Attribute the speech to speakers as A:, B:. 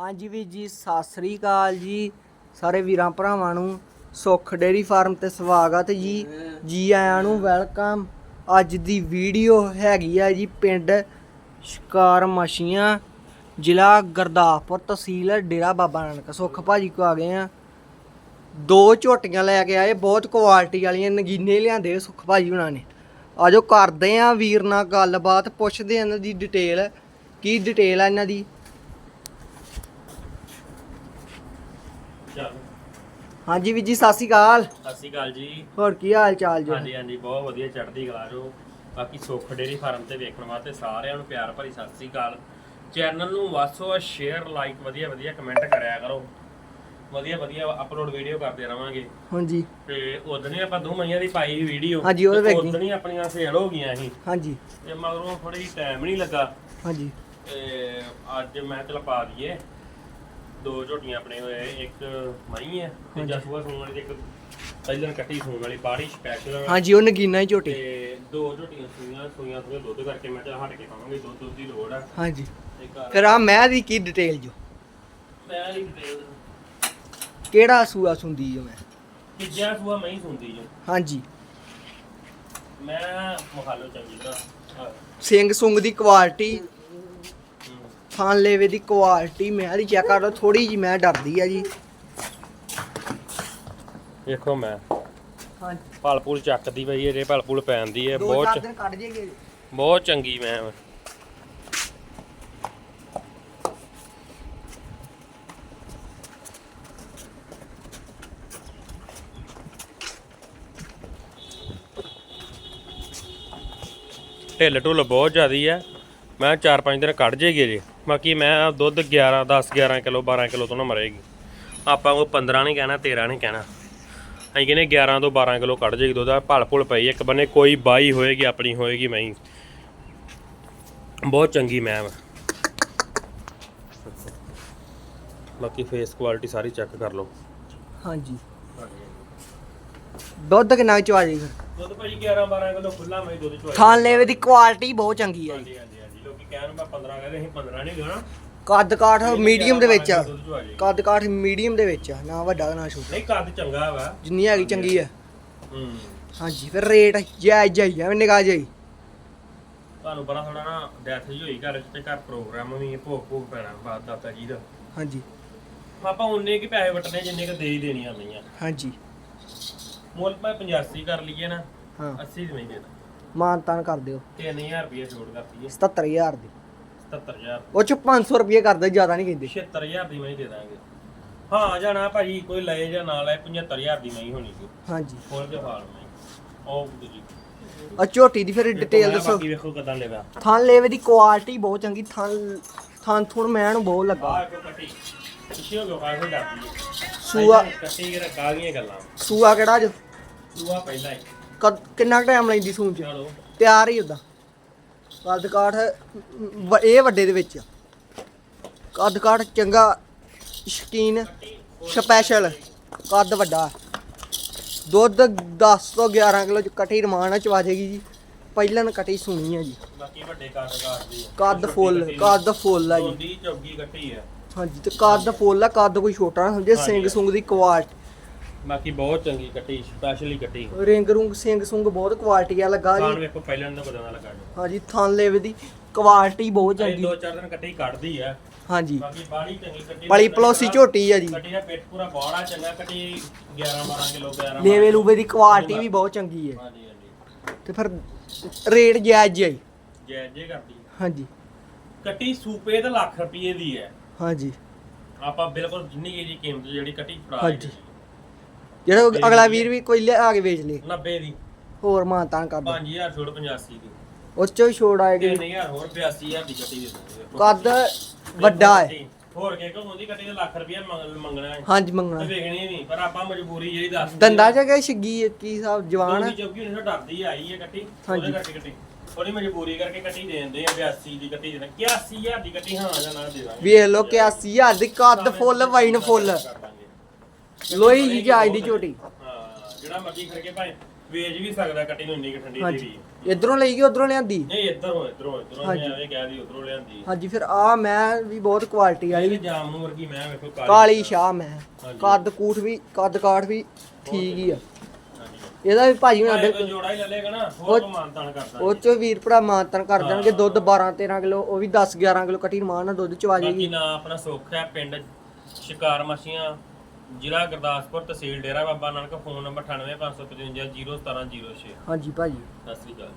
A: ਹਾਂਜੀ ਵੀਰ ਜੀ, ਸਤਿ ਸ੍ਰੀ ਅਕਾਲ ਜੀ। ਸਾਰੇ ਵੀਰਾਂ ਭਰਾਵਾਂ ਨੂੰ ਸੁੱਖ ਡੇਰੀ ਫਾਰਮ ਤੇ ਸਵਾਗਤ ਜੀ। ਜੀ ਆਇਆਂ ਨੂੰ ਵੈਲਕਮ। ਅੱਜ ਦੀ ਵੀਡੀਓ ਹੈਗੀ ਆ ਜੀ ਪਿੰਡ ਸ਼ਿਕਾਰ ਮਛੀਆਂ ਜ਼ਿਲ੍ਹਾ ਗੁਰਦਾਸਪੁਰ ਤਹਿਸੀਲ ਡੇਰਾ ਬਾਬਾ ਨਾਨਕ। ਸੁੱਖ ਭਾਜੀ ਕੋ ਆ ਗਏ ਆ। ਦੋ ਝੋਟੀਆਂ ਲੈ ਕੇ ਆਏ, ਬਹੁਤ ਕੁਆਲਿਟੀ ਵਾਲੀਆਂ ਨਗੀਨੇ ਲਿਆਂਦੇ ਸੁੱਖ ਭਾਜੀ ਹੁਣਾਂ ਨੇ। ਆਜੋ ਕਰਦੇ ਆ ਵੀਰ ਨਾਲ ਗੱਲਬਾਤ, ਪੁੱਛਦੇ ਇਹਨਾਂ ਦੀ ਡਿਟੇਲ ਕੀ ਡਿਟੇਲ ਆ ਇਹਨਾਂ ਦੀ?
B: ਚੱਲ।
A: ਹਾਂਜੀ ਵੀਰ ਜੀ ਸਤਿ ਸ਼੍ਰੀ ਅਕਾਲ।
B: ਸਤਿ ਸ਼੍ਰੀ ਅਕਾਲ ਜੀ।
A: ਹੋਰ ਕੀ ਹਾਲ ਚਾਲ ਜੀ?
B: ਹਾਂਜੀ ਹਾਂਜੀ ਬਹੁਤ ਵਧੀਆ ਚੜ੍ਹਦੀ ਕਲਾ ਜੋ। ਬਾਕੀ ਸੁੱਖ ਡੇਰੀ ਫਾਰਮ ਤੇ ਵੇਖਣ ਵਾਸਤੇ ਸਾਰਿਆਂ ਨੂੰ ਪਿਆਰ ਭਰੀ ਸਤਿ ਸ਼੍ਰੀ ਅਕਾਲ। ਚੈਨਲ ਨੂੰ ਵਾਸੋ ਸ਼ੇਅਰ ਲਾਈਕ ਵਧੀਆ ਵਧੀਆ ਕਮੈਂਟ ਕਰਿਆ ਕਰੋ। ਵਧੀਆ ਵਧੀਆ ਅਪਲੋਡ ਵੀਡੀਓ ਕਰਦੇ ਰਵਾਂਗੇ।
A: ਹਾਂਜੀ।
B: ਤੇ ਉਦੋਂ ਹੀ ਆਪਾਂ ਦੋ ਮਹੀਨਿਆਂ ਦੀ ਪਾਈ ਵੀਡੀਓ
A: ਹਾਂਜੀ, ਉਹ ਵੇਖੀ।
B: ਉਦੋਂ ਹੀ ਆਪਣੀਆਂ ਸੇਲ ਹੋ ਗਈਆਂ ਸੀ।
A: ਹਾਂਜੀ।
B: ਤੇ ਮਗਰੋਂ ਥੋੜੀ ਟਾਈਮ ਨਹੀਂ ਲੱਗਾ।
A: ਹਾਂਜੀ।
B: ਤੇ ਅੱਜ ਮੈਂ ਚਲ ਪਾ ਦਈਏ। ਦੋ ਝੋਟੀਆਂ ਆਪਣੇ ਹੋਏ ਇੱਕ ਮਹੀਂ ਹੈ ਤੇ ਜਸੂਆ ਸੂਣ ਵਾਲੀ ਤੇ ਇੱਕ ਪਹਿਲਾਂ ਕੱਟੀ ਸੂਣ ਵਾਲੀ ਬਾੜੀ ਸਪੈਸ਼ਲ
A: ਹਾਂਜੀ ਉਹ ਨਗੀਨਾ ਹੀ ਝੋਟੀ।
B: ਤੇ ਦੋ ਝੋਟੀਆਂ ਸੂਈਆਂ ਸੂਈਆਂ ਸੂਈਆਂ ਦੁੱਧ ਕਰਕੇ ਮੈਂ ਚਲ ਹਟ ਕੇ ਪਾਵਾਂਗੇ ਦੁੱਧ ਦੁੱਧ ਦੀ ਲੋੜ ਆ।
A: ਹਾਂਜੀ।
B: ਤੇ
A: ਫਿਰ ਆ ਮੈਂ ਦੀ ਕੀ ਡਿਟੇਲ ਜੋ?
B: ਮੈਂ ਨਹੀਂ ਡਿਟੇਲ
A: ਕਿਹੜਾ ਸੂਆ ਸੁੰਦੀ ਜੋ ਮੈਂ?
B: ਤੀਜਾ ਸੂਆ ਮਹੀਂ ਸੁਣਦੀ ਜੋ।
A: ਹਾਂਜੀ।
B: ਮੈਂ ਮਖਾਲੋ ਚੰਗੀ ਤਰ੍ਹਾਂ ਹਾਂ।
A: ਸਿੰਘ ਸੁੰਗ ਦੀ ਕੁਆਲਿਟੀ। ਥਾਨ ਲੇਵੇ ਦੀ ਕੁਆਲਿਟੀ ਮੈਂ ਦੀ ਚੈੱਕ ਕਰ ਲਓ ਥੋੜੀ ਜੀ ਮੈਂ ਡਰਦੀ ਆ ਜੀ।
B: ਵੇਖੋ ਮੈਂ।
A: ਹਾਂਜੀ
B: ਪਲਪੂਲ ਚੱਕਦੀ ਪਈ ਇਹਦੇ ਪਲਪੂਲ ਪੈਂਦੀ ਹੈ
A: ਦੋ
B: ਬਹੁਤ
A: ਚਾਰ ਦਿਨ ਕੱਢ ਜੇਗੇ
B: ਬਹੁਤ ਚੰਗੀ ਮੈਂ। ਵਾਂ। ਢਿੱਲ ਢੁੱਲ ਬਹੁਤ ਜ਼ਿਆਦੀ ਆ ਮੈਂ 4-5 ਦਿਨ ਕੱਢ ਜੇਗੀ ਜੇ ਬਾਕੀ ਮੈਂ ਦੁੱਧ 11 10 11 ਕਿਲੋ 12 ਕਿਲੋ ਤੋਂ ਨਾ ਮਰੇਗੀ। ਆਪਾਂ ਉਹ 15 ਨਹੀਂ ਕਹਿਣਾ 13 ਨਹੀਂ ਕਹਿਣਾ। ਅਸੀਂ ਕਹਿੰਦੇ 11 ਤੋਂ 12 ਕਿਲੋ ਕੱਢ ਜੇਗੀ ਦੁੱਧ ਆ ਭਲ ਭੁਲ ਪਈ ਇੱਕ ਬੰਨੇ ਕੋਈ ਬਾਈ ਹੋਏਗੀ ਆਪਣੀ ਹੋਏਗੀ ਮੈਂ ਬਹੁਤ ਚੰਗੀ ਮੈਂ ਵਾ ਬਾਕੀ ਫੇਸ ਕੁਆਲਿਟੀ ਸਾਰੀ ਚੈੱਕ ਕਰ ਲਓ।
A: ਹਾਂਜੀ। ਦੁੱਧ ਕਿੰਨਾ ਕੁ ਚਵਾ ਜੀ ਫਿਰ?
B: ਦੁੱਧ ਭਾਜੀ 11 12 ਕਿਲੋ ਖੁੱਲਾ ਮੈਂ ਦੁੱਧ ਚੋਈ
A: ਥਾਨ ਲੇਵੇ ਦੀ ਕੁਆਲਿਟੀ ਬਹੁਤ ਚੰਗੀ ਆ ਜੀ।
B: ਹਾਂਜੀ ਹਾਂਜੀ ਹਾਂਜੀ ਲੋਕੀ ਕਹਿਣ ਮੈਂ 15 ਕਹਿੰਦੇ ਅਸੀਂ 15 ਨਹੀਂ ਗਾਣਾ
A: ਕੱਦ ਕਾਠ ਮੀਡੀਅਮ ਦੇ ਵਿੱਚ ਆ।
B: ਜੀ।
A: ਕੱਦ ਕਾਠ ਮੀਡੀਅਮ ਦੇ ਵਿੱਚ ਆ। ਨਾ ਵੱਡਾ ਨਾ ਛੋਟਾ।
B: ਨਹੀਂ ਕੱਦ ਚੰਗਾ ਵਾ।
A: ਜਿੰਨੀ ਹੈਗੀ ਚੰਗੀ ਆ।
B: ਹੂੰ।
A: ਹਾਂਜੀ ਫਿਰ ਰੇਟ ਜਾਇਜ਼ ਜਾਈ ਐਵੇਂ ਨਿਗਾਹ ਜਾਈ
B: ਤੁਹਾਨੂੰ ਪਤਾ ਥੋੜਾ ਨਾ ਡੈਥ ਜੀ ਹੋਈ ਘਰ ਚ ਤੇ ਘਰ ਪ੍ਰੋਗਰਾਮ ਵੀ ਭੋਗ ਭੋਗ ਪੈਣਾ ਬਾਤ ਦਾਤਾ ਜੀ ਦਾ।
A: ਹਾਂਜੀ।
B: ਆਪਾਂ ਉਨੇ ਕੀ ਪੈਸੇ ਵਟਣੇ ਜਿੰਨੇ ਕ ਦੇ ਹੀ ਦੇਣੀਆਂ ਪਈਆਂ
A: ਹਾਂਜੀ।
B: ਮੁੱਲ ਮੈਂ 85 ਕਰ ਲਈਏ ਨਾ
A: ਹਾਂ।
B: 80 ਦੀ ਨਹੀਂ ਦੇਣਾ।
A: ਮਾਨ ਤਾਨ ਕਰ ਦਿਓ।
B: 3000 ਰੁਪਏ ਛੋੜ ਕਰਤੀ ਹੈ।
A: 77000 ਦੀ।
B: 77000
A: ਉਹ ਚ 500 ਰੁਪਏ ਕਰਦੇ ਜ਼ਿਆਦਾ ਨਹੀਂ ਕਹਿੰਦੇ।
B: 76000 ਦੀ ਮੈਂ ਦੇ ਦਾਂਗੇ। ਹਾਂ ਜਾਣਾ ਭਾਜੀ ਕੋਈ ਲਏ ਜਾਂ ਨਾ ਲਏ 75000 ਦੀ ਮੈਂ ਹੋਣੀ ਸੀ।
A: ਹਾਂਜੀ।
B: ਖੋਲ ਕੇ ਫਾਲ ਮੈਂ। ਉਹ ਦੂਜੀ।
A: ਆ ਝੋਟੀ ਦੀ ਫਿਰ ਡਿਟੇਲ ਦੱਸੋ।
B: ਬਾਕੀ ਵੇਖੋ ਕਦਾਂ ਲੈਵਾ
A: ਥਣ ਲੇਵੇ ਦੀ ਕੁਆਲਿਟੀ ਬਹੁਤ ਚੰਗੀ ਥਣ ਥਣ ਥੁਣ ਮੈਂ ਨੂੰ ਬਹੁਤ ਲੱਗਾ।
B: ਆਹ ਕੋ ਕੱਟੀ ਖੁਸ਼ੀ ਹੋ ਗਿਆ ਕਾਹੇ ਡਰਦੀ
A: ਸੂਆ
B: ਕੱਟੀ ਕੇ ਕਾਗੀਆਂ ਗੱਲਾਂ।
A: ਸੂਆ ਕਿਹੜਾ ਜੋ
B: ਸੂਆ ਪਹਿਲਾਂ ਹੀ।
A: ਕਦ- ਕਿੰਨਾ ਟਾਈਮ ਲੈਂਦੀ ਸੂਣ ਚ ਤਿਆਰ ਹੀ ਉਦਾਂ ਕੱਦ ਕਾਠ ਵ- ਇਹ ਵੱਡੇ ਦੇ ਵਿੱਚ ਆ। ਕੱਦ ਕਾਠ ਚੰਗਾ ਸ਼ਕੀਨ ਸਪੈਸ਼ਲ ਕੱਦ ਵੱਡਾ। ਦੁੱਧ 10 ਤੋਂ 11 ਕਿਲੋ ਚ ਕਟੀ ਰਮਾਨ ਚ ਵਾ ਜਾਏਗੀ ਜੀ। ਪਹਿਲਾਂ ਨਾ ਕਟੀ ਸੁਣੀ ਆ ਜੀ।
B: ਬਾਕੀ ਵੱਡੇ ਕੱਦ ਕਾਟਦੀ ਹੈ
A: ਕੱਦ ਫੁੱਲ ਕੱਦ ਫੁੱਲ ਆ ਜੀ।
B: ਚੌਗੀ ਕੱਟੀ
A: ਹਾਂਜੀ ਤੇ ਕੱਦ ਫੁੱਲ ਆ ਕੱਦ ਕੋਈ ਛੋਟਾ ਨਾ ਸਮਝੇ ਸਿੰਘ ਸੁੰਗ ਦੀ ਕੁਆਲਿਟੀ
B: ਬਾਕੀ ਬਹੁਤ ਚੰਗੀ ਕੱਟੀ ਸਪੈਸ਼ਲੀ ਕੱਟੀ।
A: ਰਿੰਗ ਰੁੰਗ ਸਿੰਘ ਸੁੰਗ ਬਹੁਤ ਕੁਆਲਿਟੀ ਆ ਲੱਗਾ
B: ਖਾਣ
A: ਜੀ
B: ਵੇਖੋ ਪਹਿਲਾਂ ਦਾ ਕਦਾਂ ਦਾ ਲੱਗਾ ਜੀ
A: ਹਾਂਜੀ ਥਣ ਲੇਵੇ ਦੀ ਕੁਆਲਿਟੀ ਬਹੁਤ
B: ਇਹ
A: ਚੰਗੀ।
B: ਦੋ ਚਾਰ ਦਿਨ ਕੱਟੀ ਕੱਢਦੀ ਆ।
A: ਹਾਂਜੀ।
B: ਬਾਕੀ ਬਾੜੀ ਚੰਗੀ ਕੱਟੀ
A: ਪਲੀ ਪਲੋਸੀ ਝੋਟੀ ਆ ਜੀ।
B: ਕੱਟੀ ਦਾ ਪੇਟ ਪੂਰਾ ਬੋੜਾ ਚੰਗਾ ਕੱਟੀ 11 12 ਕਿਲੋ 11
A: ਲੇਵੇ ਲੂਵੇ ਦੀ ਕੁਆਲਿਟੀ ਵੀ ਬਹੁਤ ਚੰਗੀ ਹੈ
B: ਹਾਂਜੀ ਹਾਂਜੀ।
A: ਤੇ ਫਿਰ ਰੇਟ ਜਾਇਜ਼ ਜਾਈ
B: ਜੈ। ਜੇ ਕਰਦੀ
A: ਹਾਂਜੀ।
B: ਕੱਟੀ ਸੂਪੇ ਤੇ ਲੱਖ ਰੁਪਏ ਦੀ ਹੈ
A: ਹਾਂਜੀ।
B: ਆਪਾਂ ਬਿਲਕੁਲ ਜਿੰਨੀ ਕੀ ਦੀ ਕੀਮਤ ਜਿਹੜੀ ਕੱਟੀ ਫੜਾ
A: ਹਾਂਜੀ। ਜਿਹੜਾ ਅਗਲਾ ਵੀਰ ਵੀ ਕੋਈ ਲਿਆ ਕੇ ਵੇਚ ਲੇ।
B: 90 ਦੀ।
A: ਹੋਰ ਮਾਨਤਾਨ ਕਰ ਦੋ।
B: 5000 ਛੋੜ 85 ਦੀ।
A: ਉਸ ਚੋਂ ਹੀ ਛੋੜ ਆਏਗੀ।
B: 3000 ਹੋਰ 82000 ਦੀ ਕੱਟੀ ਦੇ ਦਾਂਗੇ
A: ਕੱਦ ਵੱਡਾ ਹੈ।
B: ਹੋਰ ਕੇ ਕੋ ਹੁੰਦੀ? ਕੱਟੀ ਦੇ ਲੱਖ ਰੁਪਏ ਮੰਗਣਾ ਹੈ।
A: ਹਾਂਜੀ
B: ਤੇ
A: ਮੰਗਣਾ
B: ਵੇਖਣੀ ਨਹੀਂ ਪਰ ਆਪਾਂ ਮਜਬੂਰੀ ਜਿਹੜੀ ਦੱਸ
A: ਦੰਦਾ ਕਿ ਛਿੱਗੀ ਕੀ ਹਿਸਾਬ ਜਵਾਨ ਹੈ?
B: ਚੌਕੀ ਉਹਨੇ ਡਰਦੀ ਆਈ ਹੈ ਕੱਟੀ। ਉਹਦੇ ਕਰਕੇ ਕੱਟੀ ਉਹਦੀ ਮਜਬੂਰੀ ਕਰਕੇ ਕੱਟੀ ਦੇ ਦਿੰਦੇ ਆ 82 ਦੀ ਕੱਟੀ ਦਿੰਦੇ 81000 ਦੀ ਕੱਟੀ ਹਾਂ ਜਾਂ ਨਾ ਦੇ ਦਾਂਗੇ।
A: ਵੇਖ ਲੋ ਕਿ 80000 ਦੀ ਕੱਦ ਫੁੱਲ ਵਾਈਨ ਫੁੱਲ ਲੋਈ ਜੀ ਜਾਇਜ਼ ਦੀ ਝੋਟੀ।
B: ਹਾਂ ਜਿਹੜਾ ਮਰਜ਼ੀ ਕਰਕੇ ਭਾਵੇਂ ਵੇਚ ਵੀ ਸਕਦਾ ਕੱਟੀ ਨੂੰ ਇੰਨੀ ਕੁ ਠੰਡੀ
A: ਹਾਂਜੀ।
B: ਧੀਰੀ
A: ਇਧਰੋਂ ਲਈ ਗਈ ਉਧਰੋਂ ਲਿਆਂਦੀ?
B: ਨਹੀਂ ਇੱਧਰੋਂ ਇੱਧਰੋਂ ਇੱਧਰੋਂ ਨਹੀਂ ਐਵੇਂ ਕਹਿ ਦੀ ਉਧਰੋਂ ਲਿਆਂਦੀ।
A: ਹਾਂਜੀ ਫਿਰ ਆ ਮੈਂ ਵੀ ਬਹੁਤ ਕੁਆਲਿਟੀ ਵਾਲੀ
B: ਜਾਮ ਨੂੰ ਵਰਗੀ ਮੈਂ ਵੇਖੋ
A: ਕਾਲੀ। ਸ਼ਾਹ ਮੈਂ। ਕੱਦ ਕੂਠ ਵੀ ਕੱਦ ਕਾਠ ਵੀ ਠੀਕ ਹੀ ਆ।
B: ਹਾਂਜੀ।
A: ਇਹਦਾ ਵੀ ਭਾਜੀ ਹੁਣਾਂ ਦੇ
B: ਕੋਈ ਜੋੜਾ ਹੀ ਲੈ ਲੇਗਾ ਨਾ ਹੋਰ ਮਾਨਤਾਨ ਕਰਦਾ
A: ਉਹ ਚ ਵੀਰ ਭਰਾ ਮਾਨਤਨ ਕਰ ਦੇਣਗੇ ਦੁੱਧ 12 13 ਕਿਲੋ ਉਹ ਵੀ 10 11 ਕਿਲੋ ਕੱਟੀ ਮਾਨ ਨਾਲ ਦੁੱਧ ਚਵਾ ਜਾਏਗੀ।
B: ਬਾਕੀ ਨਾ ਆਪਣਾ ਸੁੱਖ ਹੈ ਪਿੰਡ ਸ਼ਿਕਾਰ ਮੱਛੀਆਂ ਜ਼ਿਲ੍ਹਾ ਗੁਰਦਾਸਪੁਰ ਤਹਿਸੀਲ ਡੇਰਾ ਬਾਬਾ ਨਾਨਕ ਫੋਨ ਨੰਬਰ 9855501706
A: ਹਾਂਜੀ ਭਾਜੀ।
B: ਸਤਿ ਸ੍ਰੀ ਅਕਾਲ।